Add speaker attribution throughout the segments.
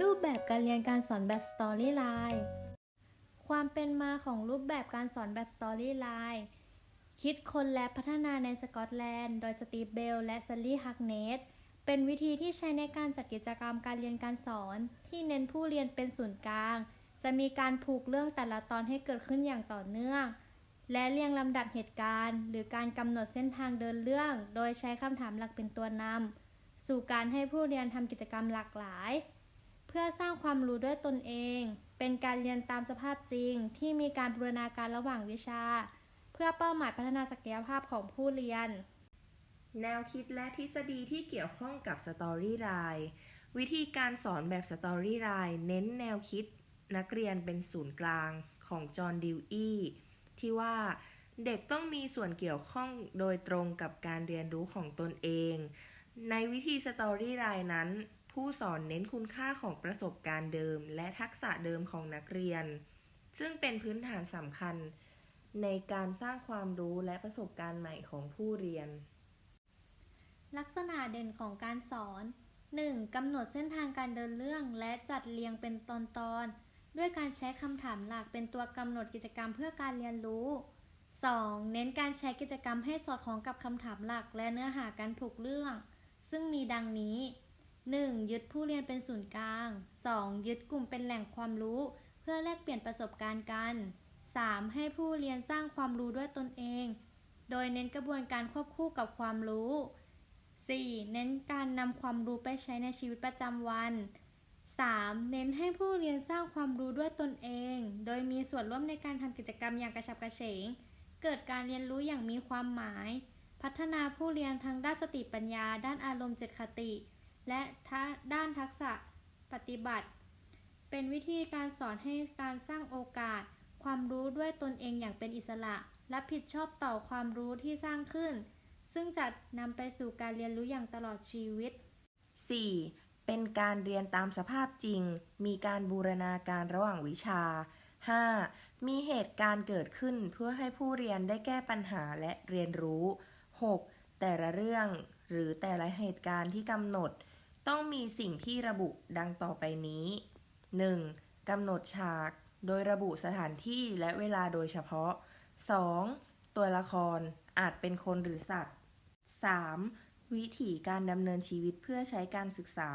Speaker 1: รูปแบบการเรียนการสอนแบบสตอรี่ไลน์ความเป็นมาของรูปแบบการสอนแบบสตอรี่ไลน์คิดคนและพัฒนาในสกอตแลนด์ โดยสตีเบล และซัลลี่ฮักเนตเป็นวิธีที่ใช้ในการจัดกิจกรรมการเรียนการสอน ที่เน้นผู้เรียนเป็นศูนย์กลาง จะมีการผูกเรื่องแต่ละตอนให้เกิดขึ้นอย่างต่อเนื่อง และเรียงลำดับเหตุการณ์ หรือการกำหนดเส้นทางเดินเรื่อง โดยใช้คำถามหลักเป็นตัวนำสู่การให้ผู้เรียนทำกิจกรรมหลากหลาย พื่อสร้างความรู้ด้วยตนเอง เป็นการเรียนตามสภาพจริงที่มีการบูรณาการระหว่างวิชา เพื่อเป้าหมายพัฒนาศักยภาพของผู้เรียน
Speaker 2: แนวคิดและทฤษฎีที่เกี่ยวข้องกับสตอรี่ไลน์วิธีการสอนแบบสตอรี่ไลน์เน้นแนวคิด นักเรียนเป็นศูนย์กลางของจอห์นดิวอีที่ว่าเด็กต้องมีส่วนเกี่ยวข้องโดยตรงกับการเรียนรู้ของตนเอง ในวิธีสตอรี่ไลน์นั้น ผู้สอนเน้นคุณค่าของประสบการณ์เดิม และทักษะเดิมของนักเรียน ซึ่งเป็นพื้นฐานสำคัญ ในการสร้างความรู้และประสบการณ์ใหม่ของผู้เรียน
Speaker 1: ลักษณะเด่นของการสอน 1. กำหนดเส้นทางการเดินเรื่องและจัดเรียงเป็นตอนๆ ด้วยการใช้คำถามหลักเป็นตัวกำหนดกิจกรรมเพื่อการเรียนรู้ 2. เน้นการใช้กิจกรรมให้สอดคล้องกับคำถามหลัก และเนื้อหาการถูกเรื่อง ซึ่งมีดังนี้ 1. ยึดผู้เรียนเป็นศูนย์กลาง 2. ยึดกลุ่มเป็นแหล่งความรู้ เพื่อแลกเปลี่ยนประสบการณ์กัน 3. ให้ผู้เรียนสร้างความรู้ด้วยตนเอง โดยเน้นกระบวนการควบคู่กับความรู้ 4. เน้นการนำความรู้ไปใช้ในชีวิตประจำวัน 3. เน้นให้ผู้เรียนสร้างความรู้ด้วยตนเอง โดยมีส่วนร่วมในการทำกิจกรรมอย่างกระฉับกระเฉง เกิดการเรียนรู้อย่างมีความหมาย พัฒนาผู้เรียนทางด้านสติปัญญา ด้านอารมณ์เจตคติ และด้านทักษะปฏิบัติ เป็นวิธีการสอนให้การสร้างโอกาส ความรู้ด้วยตนเองอย่างเป็นอิสระรับผิดชอบต่อความรู้ที่สร้างขึ้น ซึ่งจะนำไปสู่การเรียนรู้อย่างตลอดชีวิต
Speaker 2: 4. เป็นการเรียนตามสภาพจริง มีการบูรณาการระหว่างวิชา 5. มีเหตุการณ์เกิดขึ้นเพื่อให้ผู้เรียนได้แก้ปัญหาและเรียนรู้ 6. แต่ละเรื่องหรือแต่ละเหตุการณ์ที่กำหนด ต้องมีสิ่งที่ระบุดังต่อไปนี้ 1. กำหนดฉาก โดยระบุสถานที่และเวลาโดยเฉพาะ 2. ตัวละครอาจเป็นคนหรือสัตว์ 3. วิถีการดำเนินชีวิตเพื่อใช้การศึกษา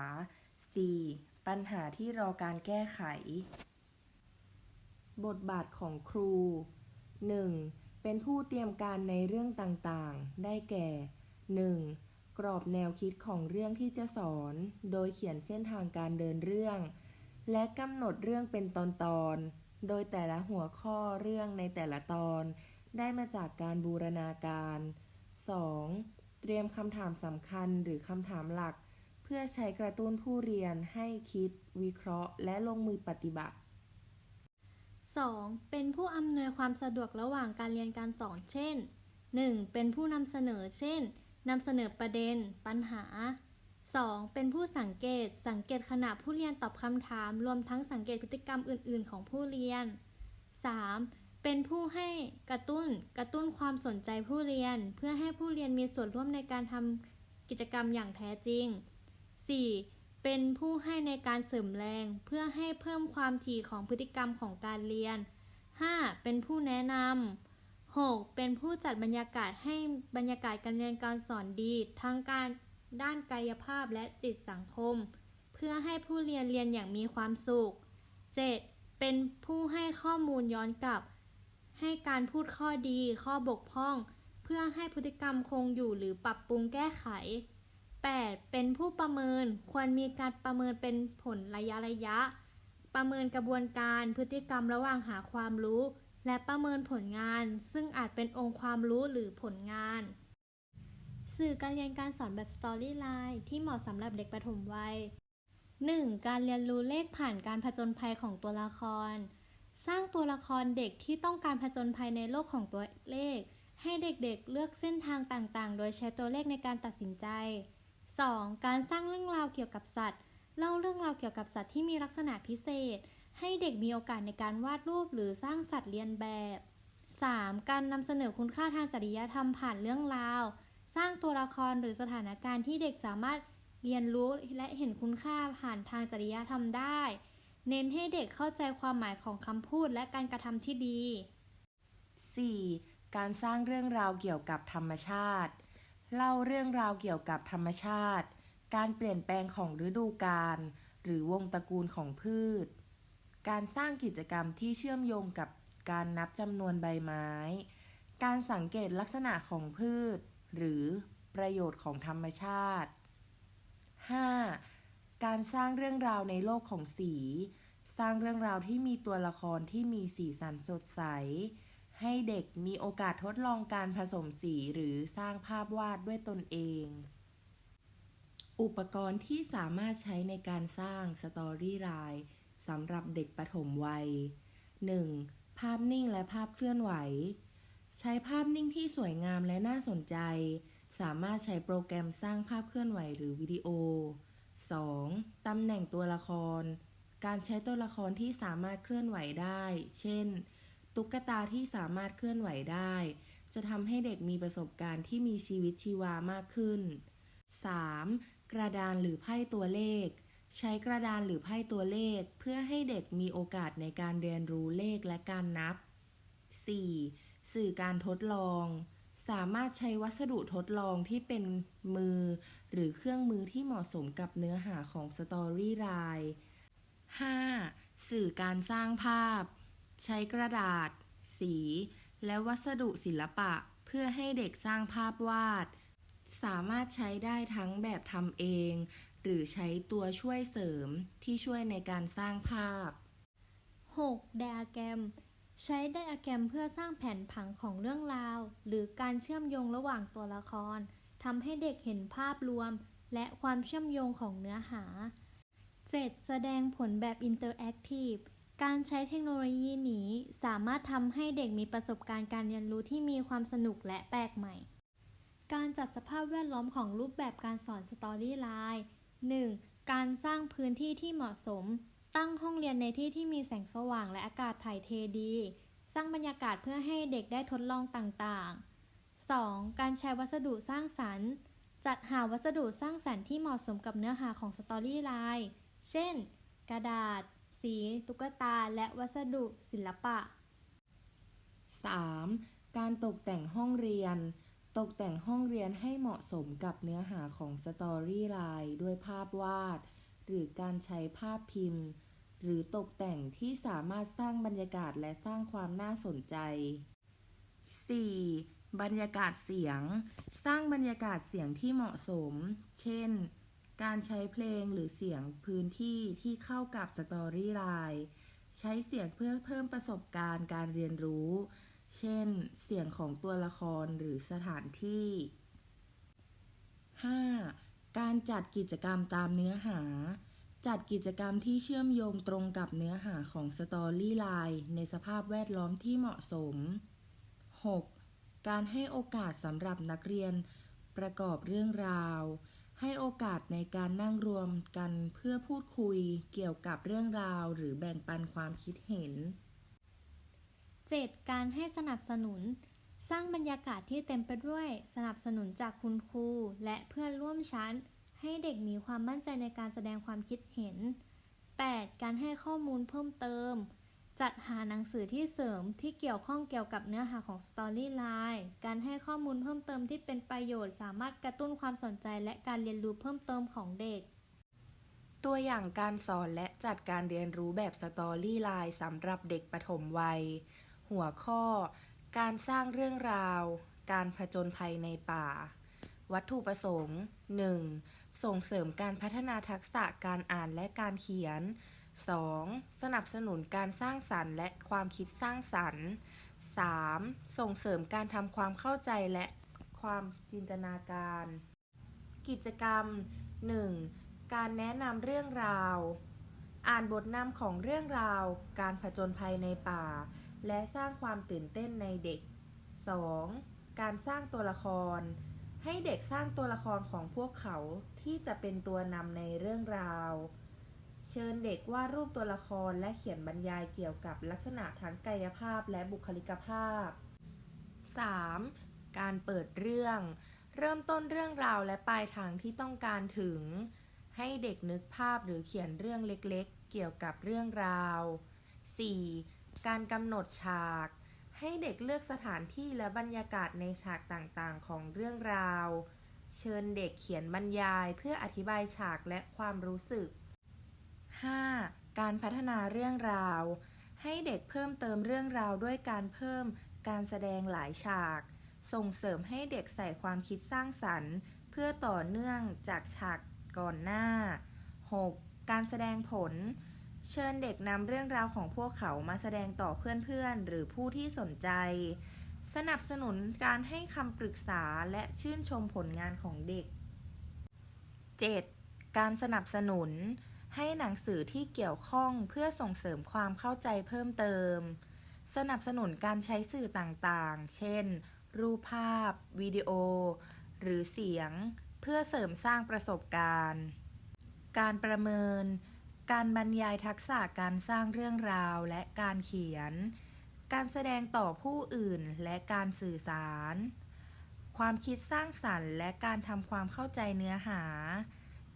Speaker 2: 4. ปัญหาที่รอการแก้ไข บทบาทของครู 1. เป็นผู้เตรียมการในเรื่องต่างๆ ได้แก่ 1. กรอบแนวคิดของเรื่องที่จะสอน โดยเขียนเส้นทางการเดินเรื่อง และกำหนดเรื่องเป็นตอนๆ โดยแต่ละหัวข้อเรื่องในแต่ละตอน ได้มาจากการบูรณาการ 2. เตรียมคำถามสำคัญหรือคำถามหลัก เพื่อใช้กระตุ้นผู้เรียนให้คิด วิเคราะห์ และลงมือปฏิบัติ
Speaker 1: 2. เป็นผู้อำนวยความสะดวกระหว่างการเรียนการสอนเช่น 1. เป็นผู้นำเสนอเช่น นำเสนอประเด็น ปัญหา 2. เป็นผู้สังเกต สังเกตขณะผู้เรียนตอบคำถาม รวมทั้งสังเกตพฤติกรรมอื่น ๆ ของผู้เรียน 3. เป็นผู้ให้กระตุ้น กระตุ้นความสนใจผู้เรียน เพื่อให้ผู้เรียนมีส่วนร่วมในการทำกิจกรรมอย่างแท้จริง 4. เป็นผู้ให้ในการเสริมแรง เพื่อให้เพิ่มความถี่ของพฤติกรรมของการเรียน 5. เป็นผู้แนะนำ 6. เป็นผู้จัดบรรยากาศให้บรรยากาศการเรียนการสอนดี ทั้งการด้านกายภาพและจิตสังคม เพื่อให้ผู้เรียนเรียนอย่างมีความสุข 7. เป็นผู้ให้ข้อมูลย้อนกลับ ให้การพูดข้อดี ข้อบกพร่อง เพื่อให้พฤติกรรมคงอยู่หรือปรับปรุงแก้ไข 8. เป็นผู้ประเมินควรมีการประเมินเป็นผลระยะระยะ ประเมินกระบวนการพฤติกรรมระหว่างหาความรู้ และประเมินผลงาน ซึ่งอาจเป็นองค์ความรู้หรือผลงาน สื่อการเรียนการสอนแบบสตอรี่ไลน์ที่เหมาะสำหรับเด็กประถมวัย 1. การเรียนรู้เลขผ่านการผจญภัยของตัวละคร สร้างตัวละครเด็กที่ต้องการผจญภัยในโลกของตัวเลข ให้เด็กๆเลือกเส้นทางต่างๆ โดยใช้ตัวเลขในการตัดสินใจ 2. การสร้างเรื่องราวเกี่ยวกับสัตว์ เล่าเรื่องราวเกี่ยวกับสัตว์ที่มีลักษณะพิเศษ ให้เด็กมีโอกาสในการวาดรูปหรือสร้างสัตว์เรียนแบบ 3. การนำเสนอคุณค่าทางจริยธรรมผ่านเรื่องราว สร้างตัวละครหรือสถานการณ์ที่เด็กสามารถเรียนรู้และเห็นคุณค่าผ่านทางจริยธรรมได้ เน้นให้เด็กเข้าใจความหมายของคำพูดและการกระทำที่ดี
Speaker 2: 4. การสร้างเรื่องราวเกี่ยวกับธรรมชาติ เล่าเรื่องราวเกี่ยวกับธรรมชาติ การเปลี่ยนแปลงของฤดูกาลหรือวงตระกูลของพืช การสร้างกิจกรรมที่เชื่อมโยงกับการนับจำนวนใบไม้ การสังเกตลักษณะของพืช หรือประโยชน์ของธรรมชาติ 5. การสร้างเรื่องราวในโลกของสี สร้างเรื่องราวที่มีตัวละครที่มีสีสันสดใส ให้เด็กมีโอกาสทดลองการผสมสีหรือสร้างภาพวาดด้วยตนเอง อุปกรณ์ที่สามารถใช้ในการสร้างสตอรี่ไลน์ สำหรับเด็กปฐมวัย 1. ภาพนิ่งและภาพเคลื่อนไหว ใช้ภาพนิ่งที่สวยงามและน่าสนใจ สามารถใช้โปรแกรมสร้างภาพเคลื่อนไหวหรือวิดีโอ 2. ตำแหน่งตัวละคร การใช้ตัวละครที่สามารถเคลื่อนไหวได้ เช่น ตุ๊กตาที่สามารถเคลื่อนไหวได้ จะทำให้เด็กมีประสบการณ์ที่มีชีวิตชีวามากขึ้น 3. กระดานหรือไพ่ตัวเลข ใช้กระดานหรือไพ่ตัวเลข เพื่อให้เด็กมีโอกาสในการเรียนรู้เลขและการนับ 4. สื่อการทดลอง สามารถใช้วัสดุทดลองที่เป็นมือ หรือเครื่องมือที่เหมาะสมกับเนื้อหาของสตอรี่ไลน์ 5. สื่อการสร้างภาพ ใช้กระดาษ สี และวัสดุศิลปะ เพื่อให้เด็กสร้างภาพวาด สามารถใช้ได้ทั้งแบบทำเอง หรือใช้ตัวช่วยเสริมที่ช่วยในการสร้างภาพ
Speaker 1: 6. ไดอะแกรม ใช้ไดอะแกรมเพื่อสร้างแผนผังของเรื่องราว หรือการเชื่อมโยงระหว่างตัวละครทำให้เด็กเห็นภาพรวม และความเชื่อมโยงของเนื้อหา 7. แสดงผลแบบอินเตอร์แอคทีฟการใช้เทคโนโลยีนี้สามารถทำให้เด็กมีประสบการณ์การเรียนรู้ที่มีความสนุกและแปลกใหม่ การจัดสภาพแวดล้อมของรูปแบบการสอนสตอรี่ไลน์ 1. การสร้างพื้นที่ที่เหมาะสม ตั้งห้องเรียนในที่ที่มีแสงสว่างและอากาศถ่ายเทดี สร้างบรรยากาศเพื่อให้เด็กได้ทดลองต่างๆ 2. การใช้วัสดุสร้างสรรค์ จัดหาวัสดุสร้างสรรค์ที่เหมาะสมกับเนื้อหาของสตอรี่ไลน์ เช่น กระดาษ สี ตุ๊กตา และวัสดุศิลปะ
Speaker 2: 3. การตกแต่งห้องเรียน ตกแต่งห้องเรียนให้เหมาะสมกับเนื้อหาของสตอรี่ไลน์ด้วยภาพวาด หรือการใช้ภาพพิมพ์ หรือตกแต่งที่สามารถสร้างบรรยากาศและสร้างความน่าสนใจ 4. บรรยากาศเสียง สร้างบรรยากาศเสียงที่เหมาะสม เช่น การใช้เพลงหรือเสียงพื้นที่ที่เข้ากับสตอรี่ไลน์ ใช้เสียงเพื่อเพิ่มประสบการณ์การเรียนรู้ เช่น เสียงของตัวละครหรือสถานที่ 5. การจัดกิจกรรมตามเนื้อหา จัดกิจกรรมที่เชื่อมโยงตรงกับเนื้อหาของสตอรี่ไลน์ในสภาพแวดล้อมที่เหมาะสม 6. การให้โอกาสสำหรับนักเรียน ประกอบเรื่องราว ให้โอกาสในการนั่งรวมกันเพื่อพูดคุยเกี่ยวกับเรื่องราว หรือแบ่งปันความคิดเห็น
Speaker 1: 7. การให้สนับสนุน สร้างบรรยากาศที่เต็มไปด้วย สนับสนุนจากคุณครู และเพื่อนร่วมชั้น ให้เด็กมีความมั่นใจในการแสดงความคิดเห็น 8. การให้ข้อมูลเพิ่มเติม จัดหาหนังสือที่เสริมที่เกี่ยวข้องเกี่ยวกับเนื้อหาของสตอรี่ไลน์การให้ข้อมูลเพิ่มเติมที่เป็นประโยชน์ สามารถกระตุ้นความสนใจและการเรียนรู้เพิ่มเติมของเด็ก
Speaker 2: ตัวอย่างการสอนและจัดการเรียนรู้แบบสตอรี่ไลน์สำหรับเด็กปฐมวัย หัวข้อ การสร้างเรื่องราว การผจญภัยในป่า วัตถุประสงค์ 1. ส่งเสริมการพัฒนาทักษะการอ่านและการเขียน 2. สนับสนุนการสร้างสรรค์และความคิดสร้างสรรค์ 3. ส่งเสริมการทำความเข้าใจและความจินตนาการ กิจกรรม 1. การแนะนำเรื่องราว อ่านบทนำของเรื่องราว การผจญภัยในป่า และสร้างความตื่นเต้นในเด็ก 2. การสร้างตัวละคร ให้เด็กสร้างตัวละครของพวกเขาที่จะเป็นตัวนำในเรื่องราว เชิญเด็กวาดรูปตัวละครและเขียนบรรยายเกี่ยวกับลักษณะทางกายภาพและบุคลิกภาพ 3. การเปิดเรื่อง เริ่มต้นเรื่องราวและปลายทางที่ต้องการถึง ให้เด็กนึกภาพหรือเขียนเรื่องเล็กๆ เกี่ยวกับเรื่องราว 4. การกำหนดฉาก ให้เด็กเลือกสถานที่และบรรยากาศในฉากต่างๆ ของเรื่องราว เชิญเด็กเขียนบรรยายเพื่ออธิบายฉากและความรู้สึก 5. การพัฒนาเรื่องราว ให้เด็กเพิ่มเติมเรื่องราวด้วยการเพิ่มการแสดงหลายฉาก ส่งเสริมให้เด็กใส่ความคิดสร้างสรรค์ เพื่อต่อเนื่องจากฉากก่อนหน้า 6. การแสดงผล เชิญเด็กนำเรื่องราวของพวกเขามาแสดงต่อเพื่อนๆ หรือผู้ที่สนใจ สนับสนุนการให้คำปรึกษาและชื่นชมผลงานของเด็ก 7. การสนับสนุน ให้หนังสือที่เกี่ยวข้องเพื่อส่งเสริมความเข้าใจเพิ่มเติม สนับสนุนการใช้สื่อต่างๆ เช่น รูปภาพ วิดีโอ หรือเสียง เพื่อเสริมสร้างประสบการณ์ การประเมิน การบรรยายทักษะการสร้างเรื่องราวและการเขียน การแสดงต่อผู้อื่นและการสื่อสาร ความคิดสร้างสรรค์ และการทำความเข้าใจเนื้อหา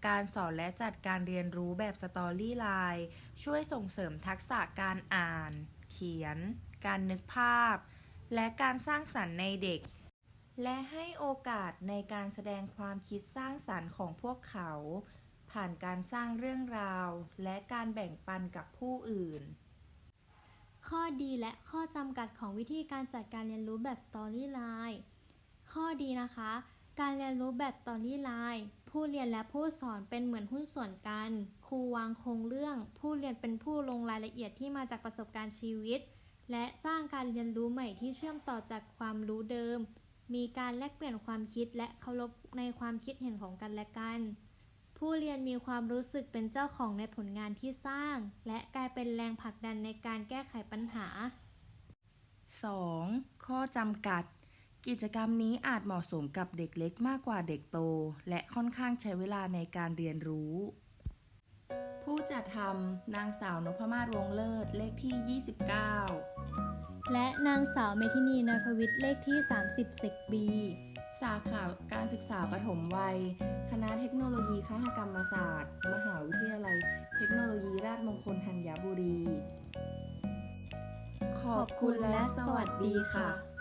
Speaker 2: การสอนและจัดการเรียนรู้แบบสตอรี่ไลน์ช่วยส่งเสริมทักษะการอ่าน เขียน การนึกภาพ และการสร้างสรรค์ในเด็ก และให้โอกาสในการแสดงความคิดสร้างสรรค์ของพวกเขา ผ่านการสร้างเรื่องราว และการแบ่งปันกับผู้อื่น
Speaker 1: ข้อดีและข้อจำกัดของวิธีการจัดการเรียนรู้แบบ Storyline ข้อดีนะคะ การเรียนรู้แบบ Storyline ผู้เรียนและผู้สอนเป็นเหมือนหุ้นส่วนกัน ครูวางโครงเรื่อง ผู้เรียนเป็นผู้ลงรายละเอียดที่มาจากประสบการณ์ชีวิต และสร้างการเรียนรู้ใหม่ที่เชื่อมต่อจากความรู้เดิม มีการแลกเปลี่ยนความคิดและเคารพในความคิดเห็นของกันและกัน ผู้เรียนมีความรู้สึกเป็นเจ้าของในผลงานที่สร้าง และกลายเป็นแรงผลักดันในการแก้ไขปัญหา
Speaker 2: 2. ข้อจำกัด กิจกรรมนี้อาจเหมาะสมกับเด็กเล็กมากกว่าเด็กโต และค่อนข้างใช้เวลาในการเรียนรู้ ผู้จัดทำนางสาวนพมาศวงศ์เลิศ เลขที่ 29
Speaker 1: และนางสาวเมธินีนทวิทย์เลขที่ 30สิกบี
Speaker 2: สาขาการศึกษาปฐมวัย คณะเทคโนโลยีคหกรรมศาสตร์ มหาวิทยาลัย เทคโนโลยีราชมงคลธัญบุรี ขอบคุณและสวัสดีค่ะ